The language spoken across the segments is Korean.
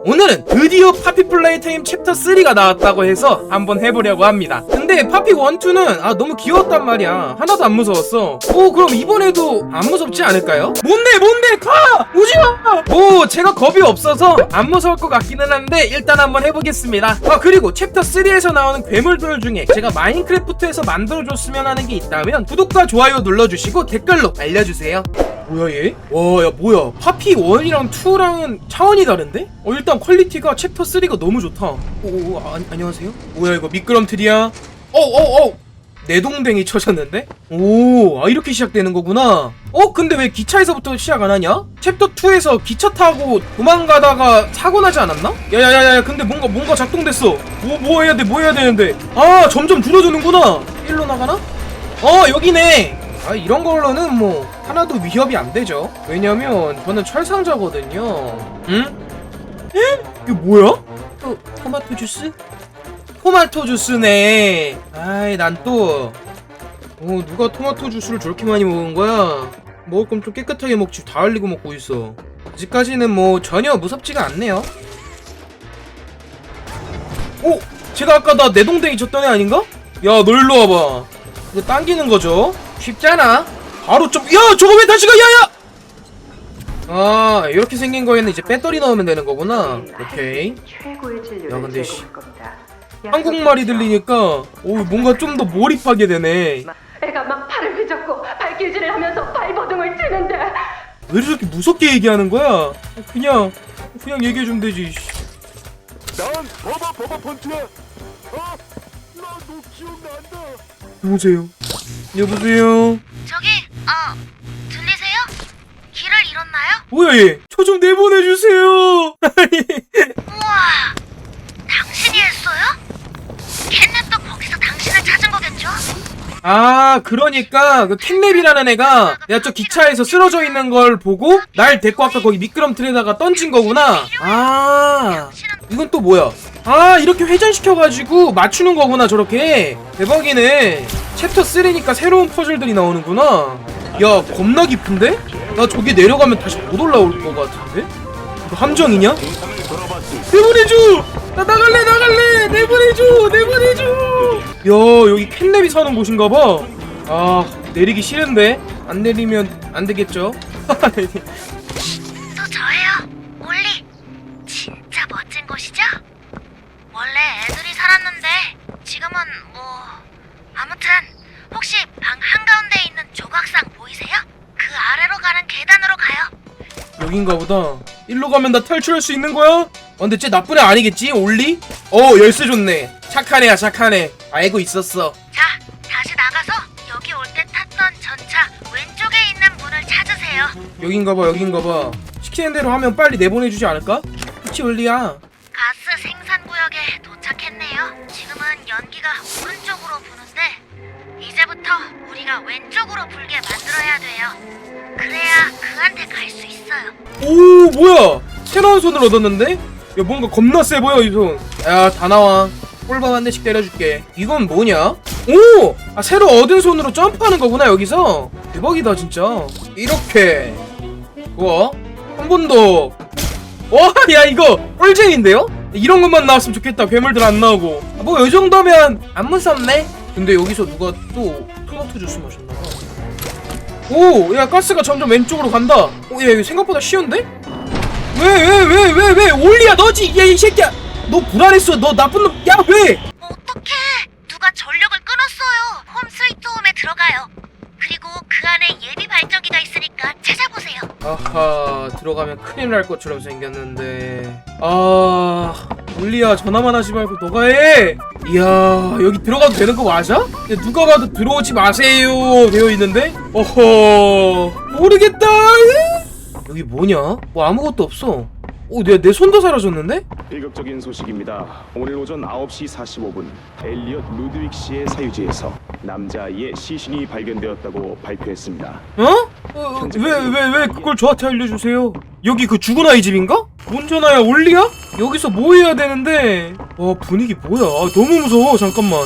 오늘은 드디어 파피 플레이 타임 챕터 3가 나왔다고 해서 한번 해보려고 합니다. 근데 파피 1, 2는 아 너무 귀여웠단 말이야. 하나도 안 무서웠어. 오 그럼 이번에도 안 무섭지 않을까요? 뭔데 뭔데 가! 오지마! 뭐 제가 겁이 없어서 안 무서울 것 같기는 한데 일단 한번 해보겠습니다. 아 그리고 챕터 3에서 나오는 괴물들 중에 제가 마인크래프트에서 만들어줬으면 하는 게 있다면 구독과 좋아요 눌러주시고 댓글로 알려주세요. 뭐야 얘? 와 야 뭐야 파피 1이랑 2랑은 차원이 다른데? 어 일단 퀄리티가 챕터 3가 너무 좋다 오 오 아, 안녕하세요? 뭐야 이거 미끄럼틀이야? 어어어 내 동댕이 쳐졌는데? 오, 아 이렇게 시작되는 거구나. 어, 근데 왜 기차에서부터 시작 안 하냐? 챕터 2에서 기차 타고 도망가다가 사고 나지 않았나? 야야야야, 근데 뭔가 뭔가 작동됐어. 뭐 뭐 해야 돼? 뭐 해야 되는데? 아, 점점 줄어드는구나. 일로 나가나? 어, 여기네. 아, 이런 걸로는 뭐 하나도 위협이 안 되죠. 왜냐면 저는 철상자거든요. 응? 에? 이게 뭐야? 또 토마토 주스? 토마토 주스네. 아이, 난 또. 어, 누가 토마토 주스를 저렇게 많이 먹은 거야? 먹을 거면 좀 깨끗하게 먹지. 다 흘리고 먹고 있어. 아직까지는 뭐 전혀 무섭지가 않네요. 오! 제가 아까 나 내동댕이 쳤던 애 아닌가? 야, 너 일로 와봐. 이거 당기는 거죠? 쉽잖아. 바로 좀, 야! 저거 왜 다시 가, 야, 야! 아, 이렇게 생긴 거에는 이제 배터리 넣으면 되는 거구나. 오케이. 야, 근데 씨. 한국말이 들리니까 오 뭔가 좀 더 몰입하게 되네. 애가 막 팔을 휘젓고 발길질을 하면서 발버둥을 치는데 왜 저렇게 무섭게 얘기하는 거야? 그냥 그냥 얘기해 주면 되지. 씨. 난 버버 버버 펀트야. 어? 나너 기억난다. 여보세요. 여보세요. 저기, 어, 들리세요? 길을 잃었나요? 뭐야 얘? 저 좀 내보내 주세요. 우와, 당신이 했어요? 캣냅도 거기서 당신을 찾은 거겠죠? 아 그러니까 그 캣랩이라는 애가 내가 저 기차에서 쓰러져 있는 걸 보고 날 데리고 아까 거기 미끄럼틀에다가 던진 거구나. 아 이건 또 뭐야? 아 이렇게 회전시켜가지고 맞추는 거구나 저렇게 대박이네 챕터 3니까 새로운 퍼즐들이 나오는구나 야 겁나 깊은데? 나 저기 내려가면 다시 못 올라올 것 같은데? 이거 함정이냐? 내보내줘! 나 나갈래 나갈래! 내보내줘! 내보내줘! 야 여기 캔랩이 사는 곳인가 봐 아 내리기 싫은데 안 내리면 안 되겠죠? 또 저예요, 올리. 진짜 멋진 곳이죠? 원래 애들이 살았는데, 지금은 뭐, 아무튼, 혹시 방 한가운데 있는 조각상 보이세요? 그 아래로 가는 계단으로 가요. 여긴가 보다 일로 가면 나 탈출할 수 있는 거야? 어, 근데 쟤 나쁜 애 아니겠지? 올리? 어 열쇠 좋네 착한 애야 착한 애 알고 있었어 자, 다시 나가서 여기 올 때 탔던 전차 왼쪽에 있는 문을 찾으세요. 여긴가 봐 여긴가 봐 시키는 대로 하면 빨리 내보내주지 않을까? 그치 올리야 우리가 왼쪽으로 불게 만들어야 돼요. 그래야 그한테 갈 수 있어요. 오 뭐야 새로운 손을 얻었는데? 야 뭔가 겁나 세 보여 이 손 야 다 나와 꿀밤 한 대씩 때려줄게 이건 뭐냐? 오! 아 새로 얻은 손으로 점프하는 거구나 여기서 대박이다 진짜 이렇게 우와 한 번 더 와 야 이거 꿀잼인데요? 이런 것만 나왔으면 좋겠다 괴물들 안 나오고 뭐 이 정도면 안 무섭네 근데 여기서 누가 또 토마토 주스 마셨나봐 오, 야 가스가 점점 왼쪽으로 간다. 오, 야 이거 생각보다 쉬운데? 왜, 왜, 왜, 왜, 왜? 올리야 너지? 야 이 새끼야. 너 불안했어. 너 나쁜 놈. 야 왜? 어떡해! 누가 전력을 끊었어요. 홈 스위트 홈에 들어가요. 그리고 그 안에 예비 발전기가 있으니까 찾아보세요. 아하, 들어가면 큰일 날 것처럼 생겼는데. 아, 올리야 전화만 하지 말고 너가 해. 이야, 여기 들어가도 되는 거 맞아? 야, 누가 봐도 들어오지 마세요 되어 있는데. 어허, 모르겠다. 여기 뭐냐? 뭐 아무것도 없어. 오, 내, 내 손도 사라졌는데? 비극적인 소식입니다. 오늘 오전 9시 45분 엘리엇 루드윅 씨의 사유지에서 남자아이의 시신이 발견되었다고 발표했습니다. 어? 어, 왜, 왜, 왜 그걸 저한테 알려주세요? 여기 그 죽은 아이 집인가? 뭔 전화야, 올리야? 여기서 뭐 해야 되는데? 와, 분위기 뭐야? 아, 너무 무서워, 잠깐만.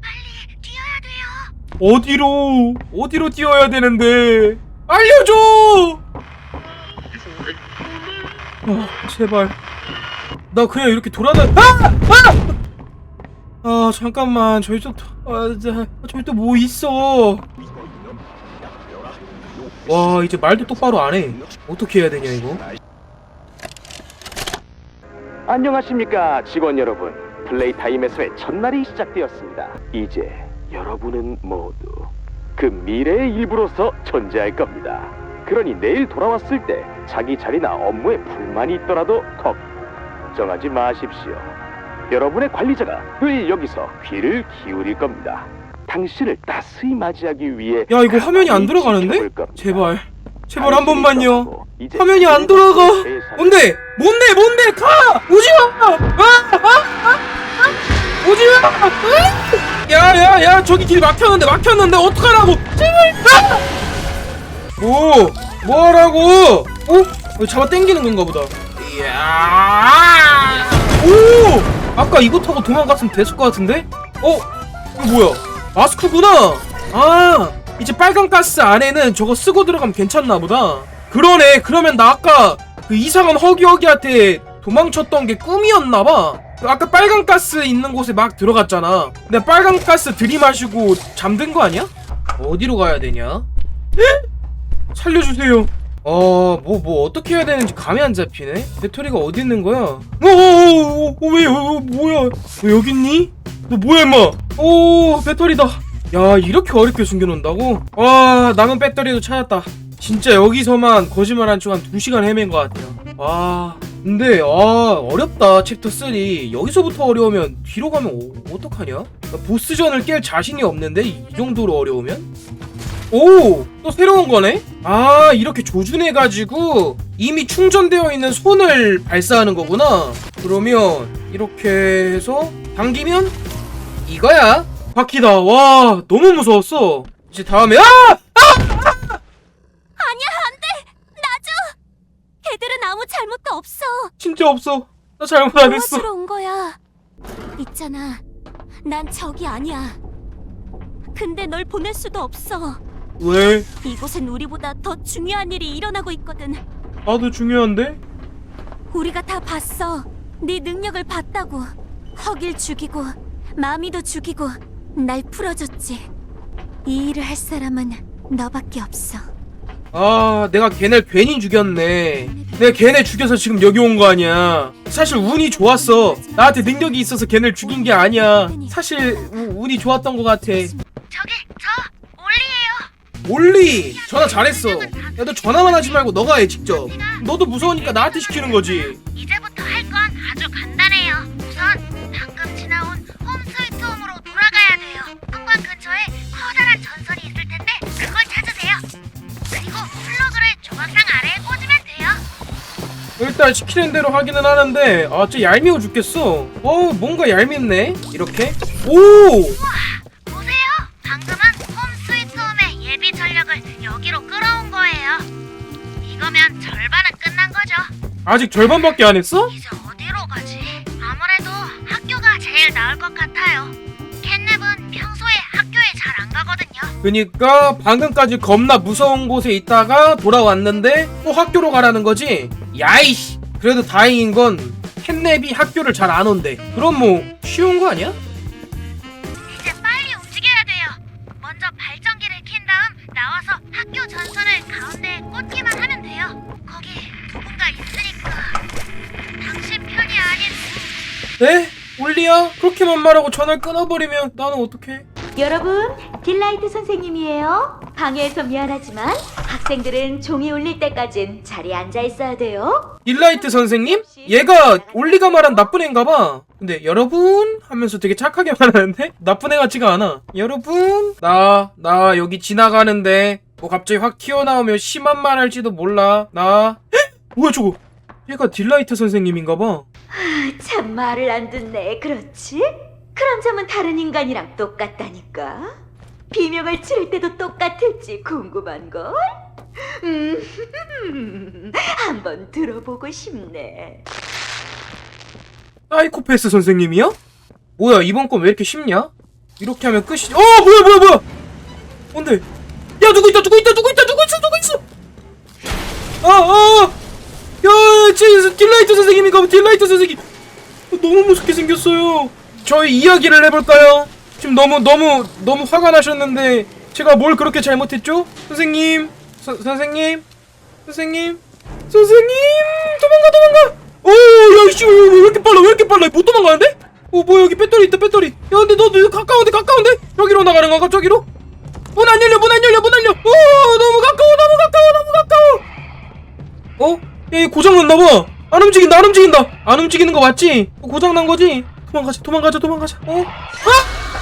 빨리 뛰어야 돼요. 어디로, 어디로 뛰어야 되는데? 알려줘! 아, 제발. 나 그냥 이렇게 돌아다 아! 아! 아 잠깐만. 좀 아, 자, 저기 또뭐 있어. 와 이제 말도 똑바로 안 해. 어떻게 해야 되냐 이거? 안녕하십니까 직원 여러분. 플레이 타임에서의 첫날이 시작되었습니다. 이제 여러분은 모두 그 미래의 일부로서 존재할 겁니다 그러니 내일 돌아왔을 때 자기 자리나 업무에 불만이 있더라도 걱정하지 마십시오. 여러분의 관리자가 늘 여기서 귀를 기울일 겁니다. 당신을 따스히 맞이하기 위해 야 이거 화면이 안 돌아가는데? 제발. 제발 한 번만요. 화면이 안 돌아가. 세상에 뭔데? 뭔데? 뭔데? 가! 오지마! 아, 아, 아, 아. 오지마! 아! 야야야 저기 길 막혔는데 막혔는데 어떡하라고! 제발! 아! 뭐 뭐하라고? 어? 잡아 당기는 건가 보다. 이야 오! 아까 이거 타고 도망갔으면 됐을 것 같은데? 어? 이거 뭐야? 마스크구나! 아 이제 빨간 가스 안에는 저거 쓰고 들어가면 괜찮나 보다. 그러네. 그러면 나 아까 그 이상한 허기허기한테 도망쳤던 게 꿈이었나 봐. 아까 빨간 가스 있는 곳에 막 들어갔잖아. 근데 빨간 가스 들이마시고 잠든 거 아니야? 어디로 가야 되냐? 살려주세요 어, 뭐, 뭐, 어떻게 해야 되는지 감이 안 잡히네? 배터리가 어디 있는 거야? 어, 어, 어, 어, 왜, 어, 뭐야? 왜 여기 있니? 너 뭐야, 임마? 오, 배터리다. 야, 이렇게 어렵게 숨겨놓는다고? 와, 남은 배터리도 찾았다. 진짜 여기서만 거짓말 한쪽한 2시간 헤맨 것 같아요. 와, 근데, 아, 어렵다, 챕터 3. 여기서부터 어려우면 뒤로 가면 어, 어떡하냐? 나 보스전을 깰 자신이 없는데, 이 정도로 어려우면? 오! 또 새로운 거네? 아, 이렇게 조준해가지고 이미 충전되어 있는 손을 발사하는 거구나. 그러면 이렇게 해서 당기면 이거야. 바퀴다. 와, 너무 무서웠어. 이제 다음에 아! 놔줘 애들은 아무 잘못도 없어 진짜 없어. 나 잘못 안 했어. 도와주러 온 거야 있잖아 난 적이 아니야 근데 널 보낼 수도 없어 왜? 이곳엔 우리보다 더 중요한 일이 일어나고 있거든 나도 중요한데? 우리가 다 봤어 네 능력을 봤다고 허길 죽이고 마미도 죽이고 날 풀어줬지 이 일을 할 사람은 너밖에 없어 아, 내가 걔네 괜히 죽였네. 내가 걔네 죽여서 지금 여기 온 거 아니야. 사실 운이 좋았어. 나한테 능력이 있어서 걔네를 죽인 게 아니야. 사실 우- 운이 좋았던 것 같아. 저기 저 올리 전화 잘했어. 야 너 전화만 하지 말고 너가 해 직접. 너도 무서우니까 나한테 시키는 거지. 이제부터 할 건 아주 간단해요 우선 방금 지나온 홈 스위트 홈으로 돌아가야 돼요 현관 근처에 커다란 전선이 있을 텐데 그걸 찾으세요 그리고 플러그를 조각상 아래에 꽂으면 돼요 일단 시키는 대로 하기는 하는데 아 진짜 얄미워 죽겠어. 어 뭔가 얄밉네. 이렇게. 오. 보세 이거면 절반은 끝난 거죠 아직 절반밖에 안 했어? 이제 어디로 가지? 아무래도 학교가 제일 나을 것 같아요. 캣냅은 평소에 학교에 잘 안 가거든요. 그니까 방금까지 겁나 무서운 곳에 있다가 돌아왔는데 또 학교로 가라는 거지? 야이씨 그래도 다행인 건 캣냅이 학교를 잘 안 온대 그럼 뭐 쉬운 거 아니야? 나와서 학교 전선을 가운데에 꽂기만 하면 돼요. 거기 누군가 있으니까 당신 편이 아닌 네? 올리야? 그렇게 만 말하고 전화를 끊어버리면 나는 어떡해? 여러분, 딜라이트 선생님이에요. 방해해서 미안하지만 학생들은 종이 울릴 때까진 자리에 앉아 있어야 돼요. 일라이트 선생님? 얘가 올리가 말한 나쁜 애인가 봐. 근데 여러분 하면서 되게 착하게 말하는데 나쁜 애 같지가 않아. 여러분 나나 여기 지나가는데 뭐 갑자기 확 튀어나오면 심한 말 할지도 몰라. 나 헉! 뭐야 저거? 얘가 딜라이트 선생님인가 봐. 참 말을 안 듣네. 그렇지? 그런 점은 다른 인간이랑 똑같다니까. 비명을 지를 때도 똑같을지 궁금한걸? 음, 한번 들어보고 싶네. 사이코패스 선생님이야? 뭐야 이번 건 왜 이렇게 쉽냐? 이렇게 하면 끝이. 어 뭐야 뭐야 뭐야? 뭔데? 야 누구 있다 누구 있다 누구 있다 누구 있어 누구 있어? 아 아. 야 지, 딜라이트 선생님인가 봐 딜라이트 선생님. 너무 무섭게 생겼어요. 저희 이야기를 해볼까요? 지금 너무 너무 너무 화가 나셨는데 제가 뭘 그렇게 잘못했죠? 선생님, 서, 선생님, 선생님, 선생님, 도망가 도망가. 오, 야, 씨, 왜 이렇게 빨라? 왜 이렇게 빨라? 못 도망가는데? 어, 뭐야 여기 배터리 있다 배터리. 야, 근데 너, 너 가까운데 가까운데? 여기로 나가는 건가? 저기로? 문 안 열려, 문 안 열려, 문 안 열려. 오, 너무 가까워, 너무 가까워, 너무 가까워. 어? 야, 얘 고장 났나 봐. 안 움직인다, 안 움직인다. 안 움직이는 거 맞지? 어, 고장 난 거지? 도망가자, 도망가자, 도망가자. 어? 아!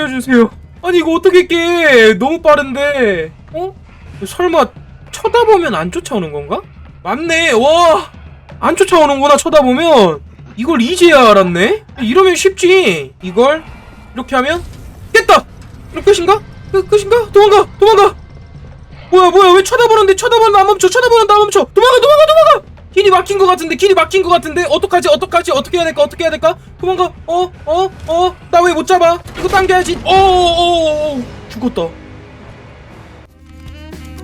알려주세요. 아니 이거 어떻게 깨? 너무 빠른데. 어? 설마 쳐다보면 안 쫓아오는 건가? 맞네. 와, 안 쫓아오는구나 쳐다보면. 이걸 이제야 알았네. 이러면 쉽지. 이걸 이렇게 하면 깼다. 이거 끝인가? 끝, 끝인가? 도망가, 도망가. 뭐야 뭐야 왜 쳐다보는데 쳐다보는데 안 멈춰 쳐다보는데 안 멈춰 도망가 도망가 도망가 길이 막힌 것 같은데 길이 막힌 것 같은데. 어떡하지 어떡하지? 어떻게 해야 될까? 어떻게 해야 될까? 도망가. 어 어 어? 나 왜 못 잡아? 이거 당겨야지. 어어어 죽었다.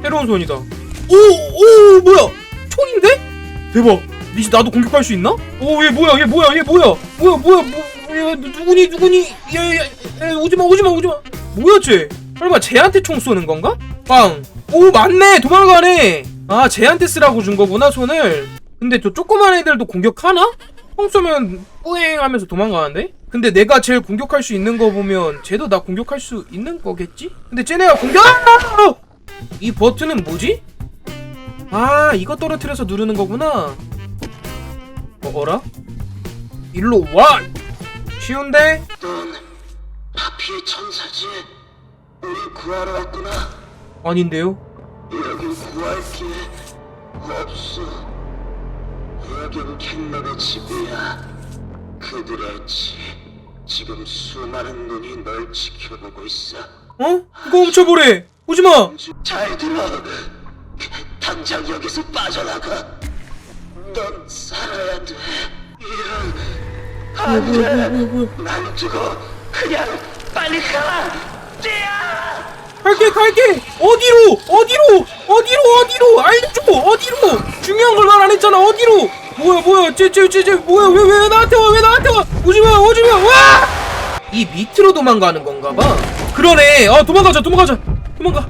새로운 손이다. 오오 뭐야? 총인데? 대박. 이제 나도 공격할 수 있나? 오얘 뭐야? 얘 뭐야? 얘 뭐야? 뭐야 뭐야? 뭐 얘, 누구니 누구니? 얘얘 오지마 오지마 오지마. 뭐야 쟤? 설마 쟤한테 총 쏘는 건가? 빵. 오 맞네. 도망가네. 아 쟤한테 쓰라고 준 거구나 손을. 근데 저 조그만 애들도 공격하나? 총 쏘면 뿌행하면서 도망가는데? 근데 내가 제일 공격할 수 있는 거 보면 쟤도 나 공격할 수 있는 거겠지? 근데 쟤네가 공격! 아! 이 버튼은 뭐지? 아 이거 떨어뜨려서 누르는 거구나. 어 어라? 일로 와. 쉬운데? 넌 파피의 천사지. 우리 구하러 왔구나. 아닌데요? 여긴 구할 게 없어. 여긴 캔넬의 집이야. 그들의 집. 지금 수많은 눈이 널 지켜보고 있어. 어? 그거 훔쳐보래. 오지 마. 잘 들어. 당장 여기서 빠져나가. 넌 살아야 돼. 이런 안 돼. 난 두고 그냥 빨리 가. 뛰어! 갈게 갈게 어디로 어디로 어디로 어디로 알려줘 어디로 중요한 걸 말 안 했잖아 어디로 뭐야 뭐야 쟤쟤쟤쟤 뭐야 왜 왜 나한테 와 왜 나한테 와! 오지마 오지마 와이 밑으로 도망가는 건가 봐. 그러네. 아 도망가자 도망가자. 도망가.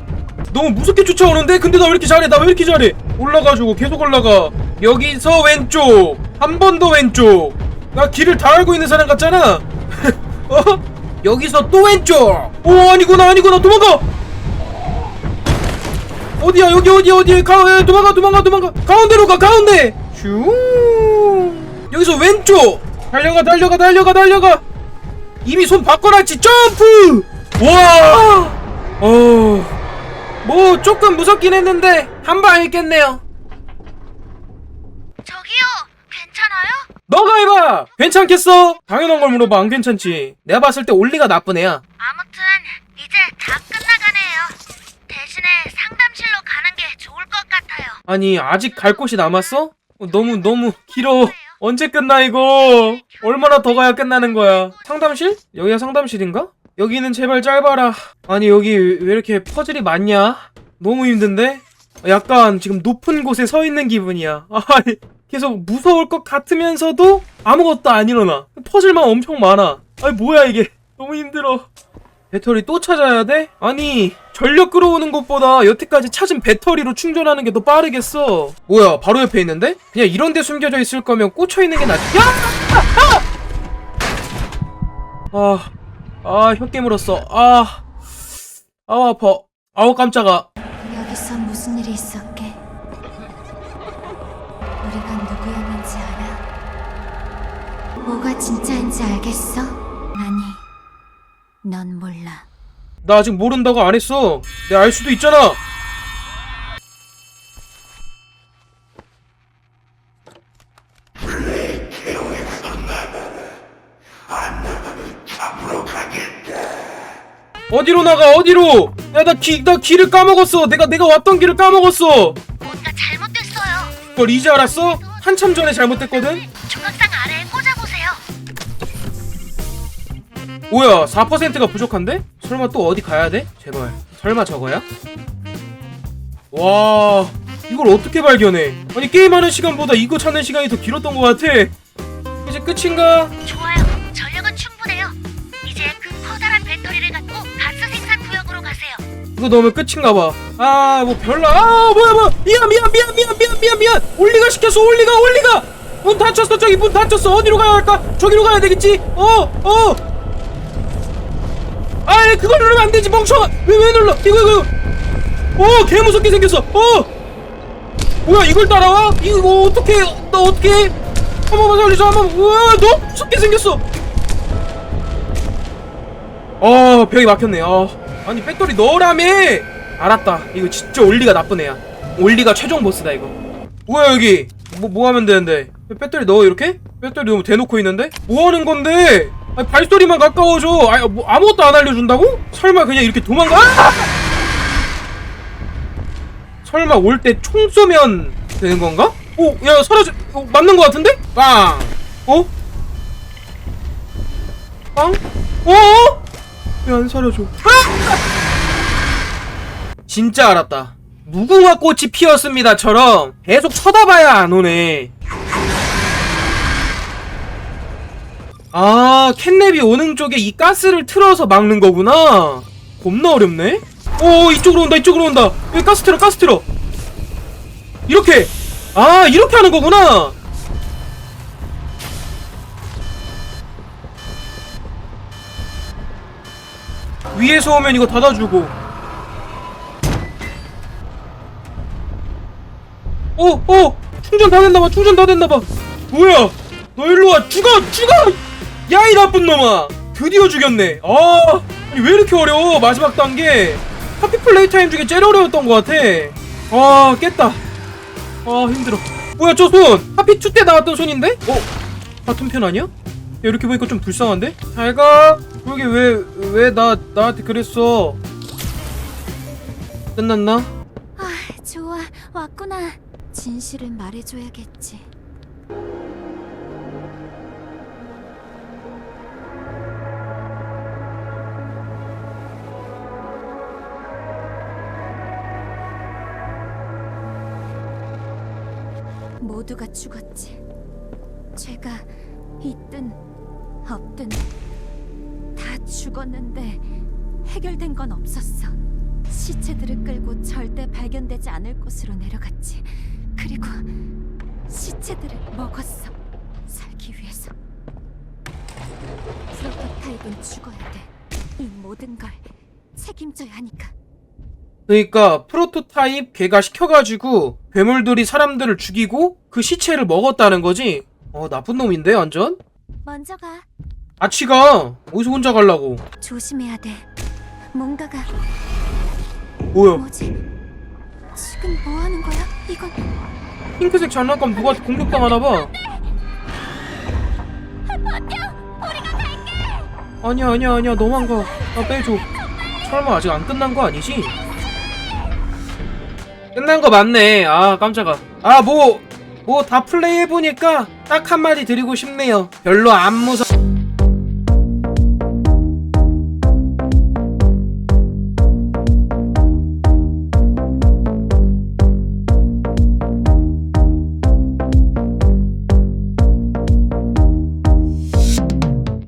너무 무섭게 쫓아오는데? 근데 나 왜 이렇게 잘해? 나 왜 이렇게 잘해? 올라가지고 계속 올라가. 여기서 왼쪽. 한 번 더 왼쪽. 나 길을 다 알고 있는 사람 같잖아. 어? 여기서 또 왼쪽. 오 아니구나 아니구나. 도망가! 어디야? 여기 어디 어디 가 에, 도망가 도망가 도망가. 가운데로 가 가운데! 슈 여기서 왼쪽! 달려가 달려가 달려가 달려가! 이미 손 바꿔놨지 점프! 와 어 뭐 조금 무섭긴 했는데 한방 했겠네요. 저기요, 괜찮아요? 너가 해봐! 괜찮겠어? 당연한 걸 물어봐 안 괜찮지? 내가 봤을 때 올리가 나쁜 애야. 아무튼 이제 다 끝나가네요. 대신에 상담실로 가는 게 좋을 것 같아요. 아니 아직 갈 곳이 남았어? 어, 너무 너무 길어 언제 끝나 이거 얼마나 더 가야 끝나는 거야 상담실? 여기가 상담실인가? 여기는 제발 짧아라 아니 여기 왜 이렇게 퍼즐이 많냐? 너무 힘든데? 약간 지금 높은 곳에 서 있는 기분이야 아니 계속 무서울 것 같으면서도 아무것도 안 일어나 퍼즐만 엄청 많아 아니 뭐야 이게 너무 힘들어 배터리 또 찾아야 돼? 아니 전력 끌어오는 것보다 여태까지 찾은 배터리로 충전하는 게 더 빠르겠어 뭐야 바로 옆에 있는데? 그냥 이런 데 숨겨져 있을 거면 꽂혀 있는 게 낫지 야! 아! 아, 혀 깨물었어. 아. 아우, 아파. 아우, 깜짝아. 여기서 무슨 일이 있었게? 우리가 누구였는지 알아? 뭐가 진짜인지 알겠어? 넌 몰라. 나 아직 모른다고 안 했어. 내가 알 수도 있잖아. 어디로 나가 어디로 야나길나 길을 까먹었어 내가 내가 왔던 길을 까먹었어 뭔가 잘못됐어요. 그걸 이제 알았어 한참 전에 잘못됐거든 뭐야 4%가 부족한데 설마 또 어디 가야 돼 제발 설마 저거야 와 이걸 어떻게 발견해 아니 게임하는 시간보다 이거 찾는 시간이 더 길었던 것 같아 이제 끝인가? 좋아요. 전력은 충분해요. 이제 그 커다란 배터리를 갖고 가스 생산 구역으로 가세요. 이거 넣으면 끝인가 봐. 아, 뭐 별로. 아, 뭐야, 뭐야. 미안, 미안, 미안, 미안, 미안, 미안, 미안. 올리가 시켰어, 올리가, 올리가. 문 닫혔어, 저기 문 닫혔어. 어디로 가야 할까? 저기로 가야 되겠지? 어, 어. 아, 예, 그걸 누르면 안 되지, 멍청아. 왜, 왜 눌러? 이거, 이거. 어, 개 무섭게 생겼어. 어. 뭐야, 이걸 따라와? 이거 어떻게, 나 어떻게? 한 번만 살려줘, 한 번. 우와, 너무 무섭게 생겼어. 어 벽이 막혔네 어 아니 배터리 넣으라며 알았다 이거 진짜 올리가 나쁜 애야 올리가 최종 보스다 이거 뭐야 여기 뭐, 뭐 하면 되는데 배터리 넣어 이렇게? 배터리 너무 대놓고 있는데? 뭐 하는 건데? 아니 발소리만 가까워져 아니 뭐 아무것도 안 알려준다고? 설마 그냥 이렇게 도망가? 아! 설마 올 때 총 쏘면 되는 건가? 오, 야 사라져 어, 맞는 거 같은데? 빵! 어? 빵? 어? 왜안 사려줘? 아! 진짜 알았다. 무궁화 꽃이 피었습니다처럼 계속 쳐다봐야 안 오네. 아, 캣냅이 오는 쪽에 이 가스를 틀어서 막는 거구나. 겁나 어렵네. 오, 이쪽으로 온다, 이쪽으로 온다. 여기 가스 틀어, 가스 틀어. 이렇게. 아, 이렇게 하는 거구나. 위에서 오면 이거 닫아주고 어! 어! 충전 다 됐나봐 충전 다 됐나봐 뭐야 너 일로와 죽어 죽어 야 이 나쁜 놈아 드디어 죽였네 아 아니 왜 이렇게 어려워 마지막 단계 하피 플레이 타임 중에 제일 어려웠던 것 같아 아 깼다 아 힘들어 뭐야 저손 하피 2때 나왔던 손인데? 어? 같은 편 아니야? 야, 이렇게 보니까 좀 불쌍한데? 잘가 그러게 왜 왜 나 나한테 그랬어 끝났나? 아, 좋아. 왔구나. 진실을 말해줘야겠지. 모두가 죽었지. 죄가 있든 없든 다 죽었는데 해결된 건 없었어. 시체들을 끌고 절대 발견되지 않을 곳으로 내려갔지. 그리고 시체들을 먹었어. 살기 위해서. 프로토타입은 죽어야 돼. 이 모든 걸 책임져야 하니까. 그러니까 프로토타입 걔가 시켜가지고 괴물들이 사람들을 죽이고 그 시체를 먹었다는 거지. 어 나쁜 놈인데 완전. 먼저 가. 아치가 어디서 혼자 갈라고? 조심해야 돼. 뭔가가 뭐야? 뭐지? 지금 뭐 하는 거야? 이건 핑크색 장난감 누구한테 공격당하나 봐. 아니야 아니야 아니야 너만 가. 나 빼줘. 설마 아직 안 끝난 거 아니지? 끝난 거 맞네. 아 깜짝아. 아 뭐 뭐 다 플레이 해보니까 딱 한마디 드리고 싶네요. 별로 안 무서.